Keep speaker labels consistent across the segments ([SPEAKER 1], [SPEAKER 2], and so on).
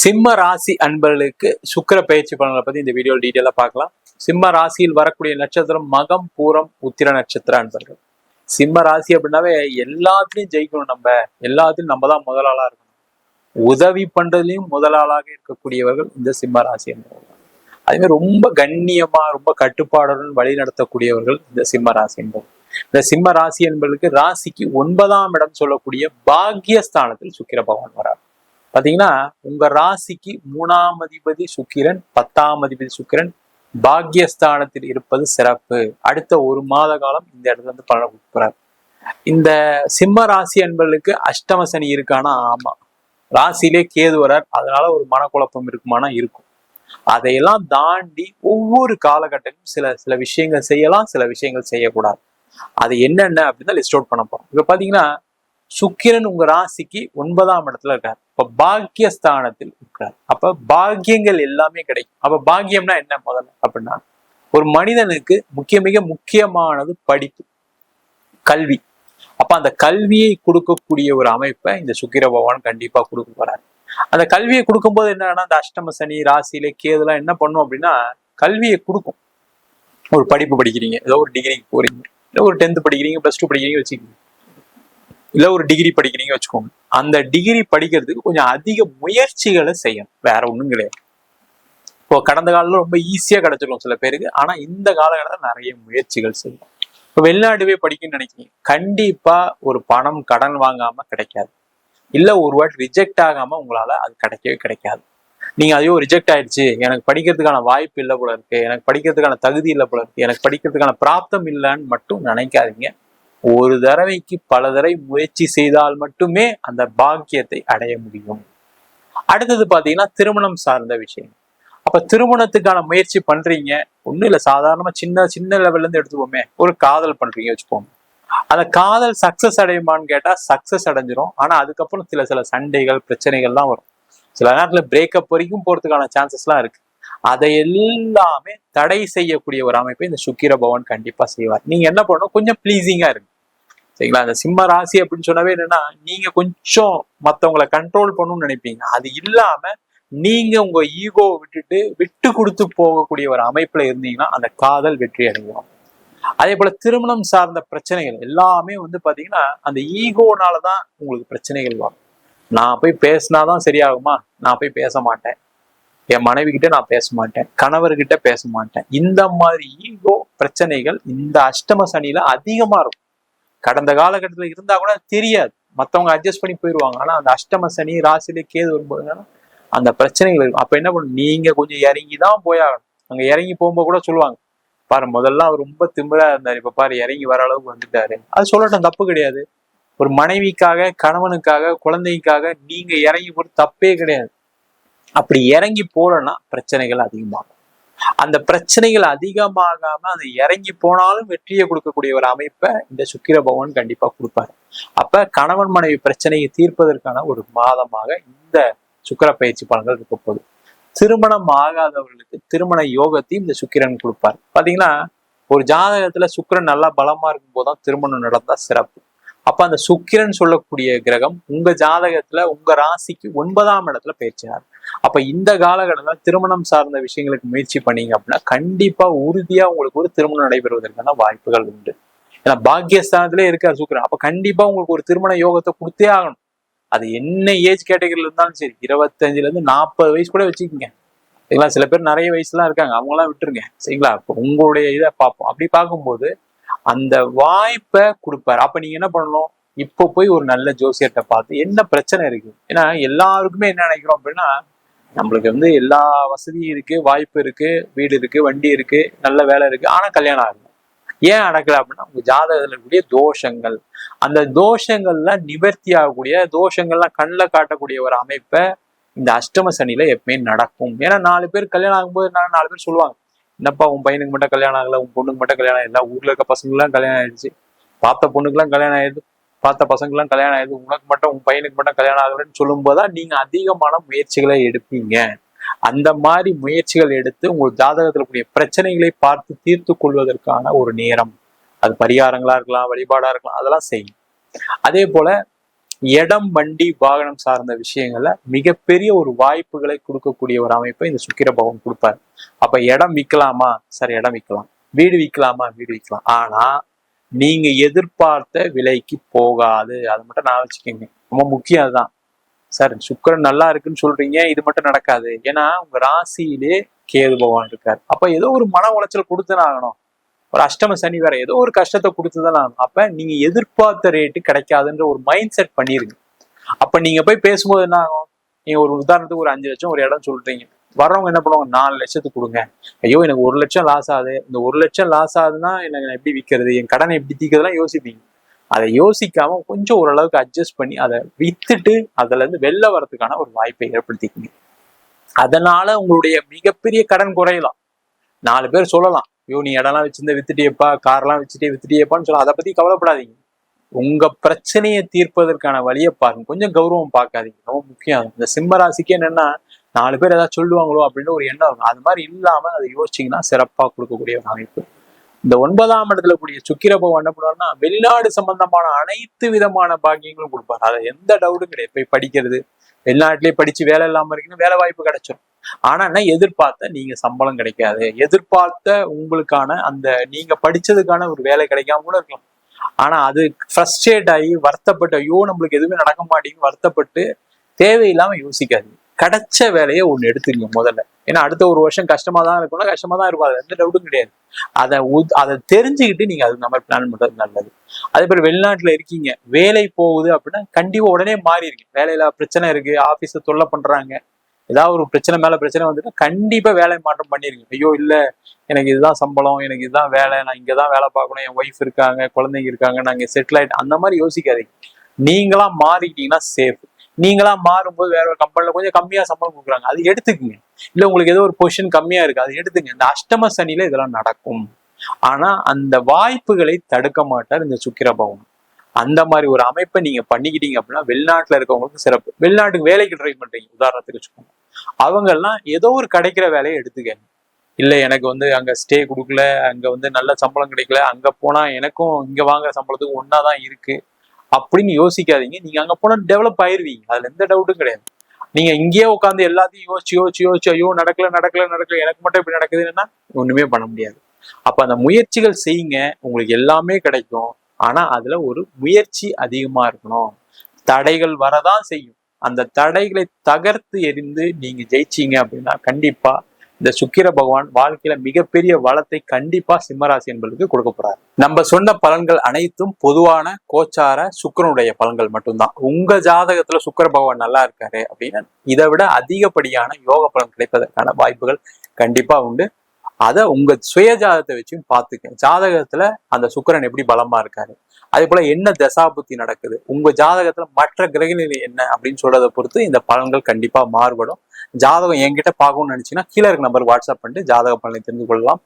[SPEAKER 1] சிம்ம ராசி அன்பர்களுக்கு சுக்கிர பயிற்சி பலன்களை பத்தி இந்த வீடியோ டீட்டெயிலா பார்க்கலாம். சிம்ம ராசியில் வரக்கூடிய நட்சத்திரம் மகம் பூரம் உத்திர நட்சத்திர அன்பர்கள். சிம்ம ராசி அப்படின்னாவே எல்லாத்துலயும் ஜெயிக்கணும் நம்ம. எல்லாத்துலயும் நம்ம தான் முதலாளா இருக்கணும். உதவி பண்றதுலயும் முதலாளாக இருக்கக்கூடியவர்கள் இந்த சிம்ம ராசி என்பவர்கள் அதே மாதிரி ரொம்ப கண்ணியமா ரொம்ப கட்டுப்பாடுடன் வழி நடத்தக்கூடியவர்கள் இந்த சிம்ம ராசி என்பவர்கள் இந்த சிம்ம ராசி என்பவர்களுக்கு ராசிக்கு ஒன்பதாம் இடம் சொல்லக்கூடிய பாக்யஸ்தானத்தில் சுக்கிர பகவான் வரார் பாத்தீங்கன்னா உங்க ராசிக்கு மூணாம் அதிபதி சுக்கிரன் பத்தாம் அதிபதி சுக்கிரன் பாக்கியஸ்தானத்தில் இருப்பது சிறப்பு. அடுத்த ஒரு மாத காலம் இந்த இடத்துல இருந்து பலனை கொடுக்குறார் இந்த சிம்ம ராசி அன்பர்களுக்கு அஷ்டம சனி இருக்கானா? ஆமா. ராசியிலே கேது வரார். அதனால ஒரு மனக்குழப்பம் இருக்குமானா? இருக்கும். அதையெல்லாம் தாண்டி ஒவ்வொரு காலகட்டத்திலும் சில சில விஷயங்கள் செய்யலாம் சில விஷயங்கள் செய்யக்கூடாது. அது என்னென்ன அப்படின்னு லிஸ்ட் அவுட் பண்ண போறோம். இப்ப பாத்தீங்கன்னா சுக்கிரன் உங்க ராசிக்கு ஒன்பதாம் இடத்துல இருக்கார். இப்ப பாக்கியஸ்தானத்தில் இருக்கிறார். அப்ப பாக்கியங்கள் எல்லாமே கிடைக்கும். அப்ப பாக்கியம்னா என்ன முதல்ல? அப்படின்னா ஒரு மனிதனுக்கு முக்கிய மிக முக்கியமானது படிப்பு கல்வி. அப்ப அந்த கல்வியை கொடுக்கக்கூடிய ஒரு அமைப்பை இந்த சுக்கிர பகவான் கண்டிப்பா கொடுக்க போறாரு. அந்த கல்வியை கொடுக்கும்போது என்னன்னா அந்த அஷ்டம சனி ராசியில கேதுலாம் என்ன பண்ணும் அப்படின்னா கல்வியை கொடுக்கும். ஒரு படிப்பு படிக்கிறீங்க. ஏதோ ஒரு டிகிரிக்கு போறீங்க. ஏதோ ஒரு டென்த் படிக்கிறீங்க ப்ளஸ் டூ படிக்கிறீங்க வச்சுக்கோங்க. இல்லை ஒரு டிகிரி படிக்கிறீங்க வச்சுக்கோங்க. அந்த டிகிரி படிக்கிறதுக்கு கொஞ்சம் அதிக முயற்சிகளை செய்யணும். வேற ஒன்றும் கிடையாது. இப்போ கடந்த காலத்தில் ரொம்ப ஈஸியாக கிடைச்சிடும் சில பேருக்கு. ஆனால் இந்த காலகட்டத்தில் நிறைய முயற்சிகள் செய்யணும். இப்போ வெளிநாடு போய் படிக்கணும்னு நினைக்கிறீங்க. கண்டிப்பாக ஒரு பணம் கடன் வாங்காமல் கிடைக்காது. இல்லை ஒரு வாட்டி ரிஜெக்ட் ஆகாமல் உங்களால் அது கிடைக்கவே கிடைக்காது. நீங்கள் அதையோ ரிஜெக்ட் ஆயிடுச்சு. எனக்கு படிக்கிறதுக்கான வாய்ப்பு இல்லை போல இருக்கு. எனக்கு படிக்கிறதுக்கான தகுதி இல்லை போல இருக்கு. எனக்கு படிக்கிறதுக்கான பிராப்தம் இல்லைன்னு மட்டும் நினைக்காதீங்க. ஒரு தடவைக்கு பல தடவை முயற்சி செய்தால் மட்டுமே அந்த பாக்கியத்தை அடைய முடியும். அடுத்தது பார்த்தீங்கன்னா திருமணம் சார்ந்த விஷயம். அப்ப திருமணத்துக்கான முயற்சி பண்றீங்க. ஒண்ணும் இல்லை. சாதாரணமா சின்ன சின்ன லெவல்ல இருந்து எடுத்துப்போமே. ஒரு காதல் பண்றீங்க வச்சுப்போம். அந்த காதல் சக்சஸ் அடையுமான்னு கேட்டா சக்சஸ் அடைஞ்சிரும். ஆனா அதுக்கப்புறம் சில சில சண்டைகள் பிரச்சனைகள்லாம் வரும். சில நேரத்துல பிரேக்கப் வரைக்கும் போறதுக்கான சான்சஸ்லாம் இருக்கு. அதை எல்லாமே தடை செய்யக்கூடிய ஒரு அமைப்பை இந்த சுக்கிர பவன் கண்டிப்பா செய்வார். நீங்க என்ன பண்ணணும்? கொஞ்சம் ப்ளீஸிங்கா இருக்கு சரிங்களா? அந்த சிம்ம ராசி அப்படின்னு சொன்னாவே என்னன்னா நீங்க கொஞ்சம் மத்தவங்களை கண்ட்ரோல் பண்ணணும்னு நினைப்பீங்க. அது இல்லாம நீங்க உங்க ஈகோவை விட்டுட்டு விட்டு கொடுத்து போகக்கூடிய ஒரு அமைப்புல இருந்தீங்கன்னா அந்த காதல் வெற்றி அடைவோம் அதே போல திருமணம் சார்ந்த பிரச்சனைகள் எல்லாமே வந்து பாத்தீங்கன்னா அந்த ஈகோனாலதான் உங்களுக்கு பிரச்சனைகள் வரும். நான் போய் பேசினாதான் சரியாகுமா? நான் போய் பேச மாட்டேன். என் மனைவி கிட்ட நான் பேச மாட்டேன் கணவர்கிட்ட பேச மாட்டேன். இந்த மாதிரி ஈகோ பிரச்சனைகள் இந்த அஷ்டம சனியில அதிகமா இருக்கும். கடந்த காலகட்டத்துல இருந்தா கூட தெரியாது. மத்தவங்க அட்ஜஸ்ட் பண்ணி போயிடுவாங்க ஆனா அந்த அஷ்டம சனி ராசிலே கேது வரும்போது அந்த பிரச்சனைகள் இருக்கும். அப்ப என்ன பண்ணும்? நீங்க கொஞ்சம் இறங்கி தான் போயாகணும். அங்க இறங்கி போகும்போது கூட சொல்லுவாங்க. பாரு முதல்ல அவர் ரொம்ப திமிரா இருந்தார். இப்ப பாரு இறங்கி வர அளவுக்கு வந்துட்டாரு. அது சொல்லட்டும் தப்பு கிடையாது. ஒரு மனைவிக்காக கணவனுக்காக குழந்தைக்காக நீங்க இறங்கி போட்டு தப்பே கிடையாது. அப்படி இறங்கி போலன்னா பிரச்சனைகள் அதிகமாகும். அந்த பிரச்சனைகள் அதிகமாகாம அது இறங்கி போனாலும் வெற்றியை கொடுக்கக்கூடிய ஒரு அமைப்பை இந்த சுக்கிர பகவான் கண்டிப்பா கொடுப்பாரு. அப்ப கணவன் மனைவி பிரச்சனையை தீர்ப்பதற்கான ஒரு மாதமாக இந்த சுக்கிர பயிற்சி பலன்கள் இருக்க போகுது. திருமணம் ஆகாதவர்களுக்கு திருமண யோகத்தையும் இந்த சுக்கிரன் கொடுப்பார். பாத்தீங்கன்னா ஒரு ஜாதகத்துல சுக்கிரன் நல்லா பலமா இருக்கும் போதுதான் திருமணம் நடந்தா சிறப்பு. அப்ப அந்த சுக்கிரன் சொல்லக்கூடிய கிரகம் உங்க ஜாதகத்துல உங்க ராசிக்கு ஒன்பதாம் இடத்துல பயிற்சினார் அப்ப இந்த காலகட்டத்தில் திருமணம் சார்ந்த விஷயங்களுக்கு முயற்சி பண்ணீங்க அப்படின்னா கண்டிப்பா உறுதியா உங்களுக்கு ஒரு திருமணம் நடைபெறுவதற்கான வாய்ப்புகள் உண்டு. ஏன்னா பாக்கியஸ்தானத்திலே இருக்கார் சுக்கிரன். அப்ப கண்டிப்பா உங்களுக்கு ஒரு திருமண யோகத்தை கொடுத்தே ஆகணும். அது என்ன ஏஜ் கேட்டகரியில இருந்தாலும் சரி இருபத்தஞ்சுல இருந்து நாற்பது வயசு கூட வச்சுக்கோங்க. சரிங்களா சில பேர் நிறைய வயசுலாம் இருக்காங்க. அவங்களாம் விட்டுருங்க. சரிங்களா? உங்களுடைய இதை பார்ப்போம். அப்படி பார்க்கும்போது அந்த வாய்ப்பை கொடுப்பாரு. அப்ப நீங்க என்ன பண்ணணும்? இப்போ போய் ஒரு நல்ல ஜோசியர்கிட்ட பார்த்து என்ன பிரச்சனை இருக்கு? ஏன்னா எல்லாருக்குமே என்ன நினைக்கிறோம் அப்படின்னா நம்மளுக்கு வந்து எல்லா வசதியும் இருக்கு வாய்ப்பு இருக்கு வீடு இருக்கு வண்டி இருக்கு நல்ல வேலை இருக்கு. ஆனா கல்யாணம் ஆகும் ஏன் நடக்கல அப்படின்னா உங்க ஜாதகத்துல இருக்கக்கூடிய தோஷங்கள். அந்த தோஷங்கள்ல நிவர்த்தி ஆகக்கூடிய தோஷங்கள்லாம் கண்ணில் காட்டக்கூடிய ஒரு அமைப்பை இந்த அஷ்டம சனியில எப்பவுமே நடக்கும். ஏன்னா நாலு பேர் கல்யாணம் ஆகும்போது நான் நாலு பேர் சொல்லுவாங்க என்னப்பா உன் பையனுக்கு மட்டும் கல்யாணம் ஆகல உன் பொண்ணுக்கு மட்டும் கல்யாணம் ஆயிடுச்சு ஊர்ல இருக்க பசங்களுக்குலாம் கல்யாணம் ஆயிடுச்சு. பார்த்த பொண்ணுக்குலாம் கல்யாணம் ஆயிடுது. பார்த்த பசங்களுக்குலாம் கல்யாணம் ஆயிடுது. உனக்கு மட்டும் உன் பையனுக்கு மட்டும் கல்யாணம் ஆகலன்னு சொல்லும்போதுதான் நீங்க அதிகமான முயற்சிகளை எடுப்பீங்க. அந்த மாதிரி முயற்சிகள் எடுத்து உங்கள் ஜாதகத்தில் கூடிய பிரச்சனைகளை பார்த்து தீர்த்து கொள்வதற்கான ஒரு நேரம். அது பரிகாரங்களா இருக்கலாம் வழிபாடா இருக்கலாம் அதெல்லாம் செய்யும். அதே போல இடம் வண்டி வாகனம் சார்ந்த விஷயங்கள்ல மிகப்பெரிய ஒரு வாய்ப்புகளை கொடுக்கக்கூடிய ஒரு அமைப்பை இந்த சுக்கிர பகவான் கொடுப்பாரு. அப்ப இடம் விற்கலாமா சார் இடம் விற்கலாம் வீடு விற்கலாமா வீடு விற்கலாம் ஆனா நீங்க எதிர்பார்த்த விலைக்கு போகாது. அது மட்டும் நான் வச்சுக்கோங்க. ரொம்ப முக்கியம் அதுதான். சார் சுக்கரன் நல்லா இருக்குன்னு சொல்றீங்க. இது மட்டும் நடக்காது. ஏன்னா உங்க ராசியிலே கேது பகவான் இருக்காரு. அப்ப ஏதோ ஒரு மன உளைச்சல் கொடுத்துன்னு ஆகணும். ஒரு அஷ்டம சனி வேற ஏதோ ஒரு கஷ்டத்தை கொடுத்துதான் அப்ப நீங்க எதிர்பார்த்த ரேட்டு கிடைக்காதுன்ற ஒரு மைண்ட் செட் பண்ணிருங்க. அப்ப நீங்க போய் பேசும்போது என்ன ஆகும்? நீங்க ஒரு உதாரணத்துக்கு ஒரு அஞ்சு லட்சம் ஒரு இடம் சொல்றீங்க. வர்றவங்க என்ன பண்ணுவாங்க? நாலு லட்சத்துக்கு கொடுங்க. ஐயோ எனக்கு ஒரு லட்சம் லாஸ் ஆகுது. இந்த ஒரு லட்சம் லாஸ் ஆகுதுன்னா எனக்கு நான் எப்படி விற்கிறது என் கடனை எப்படி தீக்கிறதுலாம் யோசிப்பீங்க. அதை யோசிக்காம கொஞ்சம் ஓரளவுக்கு அட்ஜஸ்ட் பண்ணி அதை வித்துட்டு அதுல இருந்து வெளில வரதுக்கான ஒரு வாய்ப்பை ஏற்படுத்திக்கிங்க. அதனால உங்களுடைய மிகப்பெரிய கடன் குறையலாம். நாலு பேர் சொல்லலாம். ஐயோ நீ இடம்லாம் வச்சிருந்த வித்துட்டியப்பா கார்லாம் வச்சுட்டே வித்துட்டியப்பான்னு சொல்ல அதை பத்தி கவலைப்படாதீங்க. உங்க பிரச்சனையை தீர்ப்பதற்கான வழியை பாருங்க. கொஞ்சம் கௌரவம் பார்க்காதீங்க. ரொம்ப முக்கியம். இந்த சிம்ம ராசிக்கு என்னன்னா நாலு பேர் ஏதாவது சொல்லுவாங்களோ அப்படின்னு ஒரு எண்ணம் இருக்கும். அது மாதிரி இல்லாம அதை யோசிச்சீங்கன்னா சிறப்பா கொடுக்கக்கூடிய ஒரு அமைப்பு. இந்த ஒன்பதாம் இடத்துல கூடிய சுக்கிர பகவான் என்ன பண்ணுவார்னா வெளிநாடு சம்பந்தமான அனைத்து விதமான பாக்கியங்களும் கொடுப்பாரு. அதை எந்த டவுட்டும் கிடையாது. போய் படிக்கிறது வெளிநாட்டிலேயே படிச்சு வேலை இல்லாம இருக்குன்னு வேலை வாய்ப்பு கிடைச்சிடும் ஆனா என்ன எதிர்பார்த்த நீங்க சம்பளம் கிடைக்காது. எதிர்பார்த்த உங்களுக்கான அந்த நீங்க படிச்சதுக்கான ஒரு வேலை கிடைக்காம கூட இருக்கலாம். ஆனா அது ஃப்ரஸ்ட்ரேட் ஆகி வருத்தப்பட்டு ஐயோ நம்மளுக்கு எதுவுமே நடக்க மாட்டேங்குது வருத்தப்பட்டு தேவையில்லாம யோசிக்காது கிடைச்ச வேலையை ஒன்று எடுத்துக்கங்க முதல்ல. ஏன்னா அடுத்த ஒரு வருஷம் கஷ்டமா தான் இருக்கும்னா கஷ்டமா தான் இருக்கும். அது எந்த டவுட்டும் கிடையாது. அதை உத்- அதை தெரிஞ்சுக்கிட்டு நீங்க அதுக்கு மாதிரி பிளான் பண்றது நல்லது. அதே மாதிரி வெளிநாட்டுல இருக்கீங்க. வேலை போகுது அப்படின்னா கண்டிப்பா உடனே மாறிடுங்க. வேலையில பிரச்சனை இருக்கு. ஆபீஸ தொல்லை பண்றாங்க. ஏதாவது ஒரு பிரச்சனை மேல பிரச்சனை வந்துட்டு கண்டிப்பா வேலை மாற்றம் பண்ணிருங்க ஐயோ இல்ல. எனக்கு இதுதான் சம்பளம். எனக்கு இதுதான் வேலை. நான் இங்கதான் வேலை பார்க்கணும். என் ஒய்ஃப் இருக்காங்க. குழந்தைங்க இருக்காங்க. நாங்க செட்டில் ஆயிட்டு அந்த மாதிரி யோசிக்காதீங்க. நீங்களா மாறிக்கிட்டீங்கன்னா சேஃப் நீங்களா மாறும்போது வேற ஒரு கம்பெனில கொஞ்சம் கம்மியா சம்பளம் கொடுக்குறாங்க. அது எடுத்துக்குங்க. இல்ல உங்களுக்கு ஏதோ ஒரு பொசிஷன் கம்மியா இருக்கு அது எடுத்துங்க இந்த அஷ்டம சனியில இதெல்லாம் நடக்கும். ஆனா அந்த வாய்ப்புகளை தடுக்க மாட்டார் இந்த சுக்கிர பவன் அந்த மாதிரி ஒரு அமைப்பை நீங்க பண்ணிக்கிட்டீங்க அப்படின்னா வெளிநாட்டுல இருக்கவங்களுக்கு சிறப்பு. வெளிநாட்டுக்கு வேலைக்கு ட்ரை பண்றீங்க உதாரணத்துக்கு வச்சுக்கோங்க. அவங்க எல்லாம் ஏதோ ஒரு கிடைக்கிற வேலையை எடுத்துக்கங்க இல்ல எனக்கு வந்து அங்க ஸ்டே கொடுக்கல அங்க வந்து நல்ல சம்பளம் கிடைக்கல அங்க போனா எனக்கும் இங்க வாங்குற சம்பளத்துக்கு ஒன்னாதான் இருக்கு. அப்படின்னு யோசிக்காதீங்க. நீங்க அங்க போனா டெவலப் ஆயிருவீங்க. அதுல எந்த டவுட்டும் கிடையாது. நீங்க இங்கேயே உட்காந்து எல்லாத்தையும் யோசிச்சு யோசிச்சு யோசிச்சு ஐயோ நடக்கல நடக்கல நடக்கல எனக்கு மட்டும் இப்படி நடக்குதுன்னா ஒண்ணுமே பண்ண முடியாது. அப்ப அந்த முயற்சிகள் செய்யுங்க. உங்களுக்கு எல்லாமே கிடைக்கும். ஆனா அதுல ஒரு முயற்சி அதிகமா இருக்கணும். தடைகள் வரதான் செய்யும். அந்த தடைகளை தகர்த்து எறிந்து நீங்க ஜெயிச்சீங்க அப்படின்னா கண்டிப்பா இந்த சுக்கிர பகவான் வாழ்க்கையில மிகப்பெரிய வளத்தை கண்டிப்பா சிம்மராசி என்பதற்கு கொடுக்க போறாரு. நம்ம சொன்ன பலன்கள் அனைத்தும் பொதுவான கோச்சார சுக்கிரனுடைய பலன்கள் மட்டும்தான். உங்க ஜாதகத்துல சுக்கிர பகவான் நல்லா இருக்காரு அப்படின்னா இதை விட அதிகப்படியான யோக பலன் கிடைப்பதற்கான வாய்ப்புகள் கண்டிப்பா உண்டு. அதை உங்க சுய ஜாதகத்தை வச்சும் பார்த்துக்க. ஜாதகத்துல அந்த சுக்கிரன் எப்படி பலமா இருக்காரு? அதே போல என்ன தசாபுத்தி நடக்குது? உங்க ஜாதகத்துல மற்ற கிரகநிலை என்ன அப்படின்னு சொல்றதை பொறுத்து இந்த பலன்கள் கண்டிப்பா மாறுபடும். ஜாதகம் என்கிட்ட பார்க்கணும்னு நினைச்சீங்கன்னா கீழே இருக்க நம்பருக்கு வாட்ஸ்அப் பண்ணிட்டு ஜாதக பலனை தெரிந்து கொள்ளலாம்.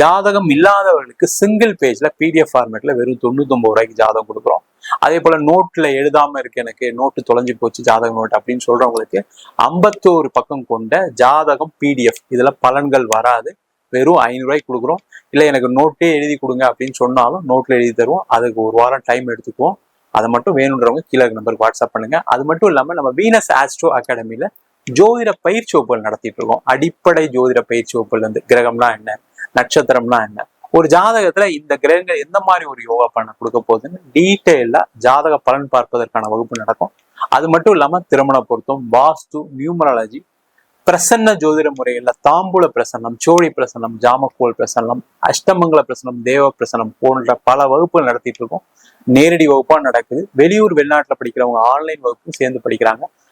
[SPEAKER 1] ஜாதகம் இல்லாதவர்களுக்கு சிங்கிள் பேஜ்ல பிடிஎஃப் ஃபார்மேட்ல வெறும் தொண்ணூத்தொன்பது ரூபாய்க்கு ஜாதகம் கொடுக்குறோம். அதே போல நோட்ல எழுதாம இருக்கு எனக்கு நோட்டு தொலைஞ்சு போச்சு ஜாதக நோட் அப்படின்னு சொல்றவங்களுக்கு ஐம்பத்தோரு பக்கம் கொண்ட ஜாதகம் பிடிஎஃப் இதுல பலன்கள் வராது. வெறும் ஐநூறுரூவாய்க்கு கொடுக்குறோம். இல்லை எனக்கு நோட்டே எழுதி கொடுங்க அப்படின்னு சொன்னாலும் நோட்டில் எழுதி தருவோம். அதுக்கு ஒரு வாரம் டைம் எடுத்துக்குவோம். அதை மட்டும் வேணுன்றவங்க கீழே நம்பருக்கு வாட்ஸ்அப் பண்ணுங்க. அது மட்டும் இல்லாமல் நம்ம வீனஸ் ஆஸ்ட்ரோ அகாடமியில் ஜோதிட பயிற்சி வகுப்புகள் நடத்திட்டு இருக்கோம். அடிப்படை ஜோதிட பயிற்சி வகுப்புகள் இருந்து கிரகம்னா என்ன? நட்சத்திரம்னா என்ன? ஒரு ஜாதகத்துல இந்த கிரகங்கள் எந்த மாதிரி ஒரு யோகா பண்ண கொடுக்க போகுதுன்னு டீட்டெயிலா ஜாதக பலன் பார்ப்பதற்கான வகுப்பு நடக்கும். அது மட்டும் இல்லாம திருமண பொருத்தம் வாஸ்து நியூமராலஜி பிரசன்ன ஜோதிட முறைகள்ல தாம்பூல பிரசன்னம் சோழி பிரசன்னம் ஜாமக்கோல் பிரசன்னம் அஷ்டமங்கல பிரசன்னம் தேவ பிரசன்னம் போன்ற பல வகுப்புகள் நடத்திட்டு இருக்கோம். நேரடி வகுப்பா நடக்குது. வெளியூர் வெளிநாட்டுல படிக்கிறவங்க ஆன்லைன் வகுப்பும் சேர்ந்து படிக்கிறாங்க.